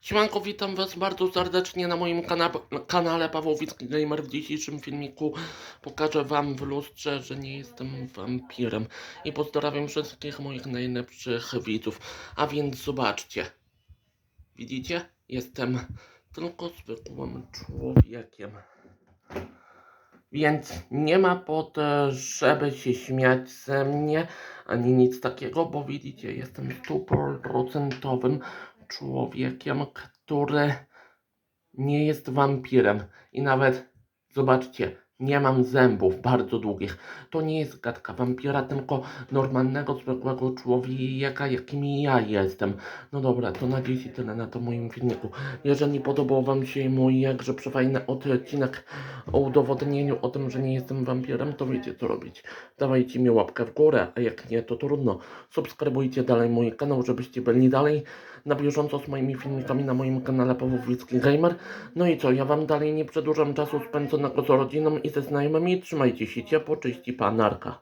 Siemanko, witam Was bardzo serdecznie na moim kana kanale Pawłowicki Gamer. W dzisiejszym filmiku pokażę Wam w lustrze, że nie jestem wampirem. I pozdrawiam wszystkich moich najlepszych widzów. A więc zobaczcie. Widzicie? Jestem tylko zwykłym człowiekiem. Więc nie ma potrzeby się śmiać ze mnie, ani nic takiego, bo widzicie, jestem stuprocentowym człowiekiem, który nie jest wampirem. I nawet, zobaczcie, nie mam zębów bardzo długich. To nie jest gadka wampira, tylko normalnego, zwykłego człowieka, jakim ja jestem. No dobra, to na dziś i tyle na tym moim filmiku. Jeżeli podobał Wam się mój jakże przefajny odcinek o udowodnieniu o tym, że nie jestem wampirem, to wiecie co robić. Dawajcie mi łapkę w górę, a jak nie, to trudno. Subskrybujcie dalej mój kanał, żebyście byli dalej na bieżąco z moimi filmikami na moim kanale Pawłowicki Gamer. No i co, ja Wam dalej nie przedłużam czasu spędzonego z rodziną ze znajomymi. Trzymajcie się ciepło, czyści panarka.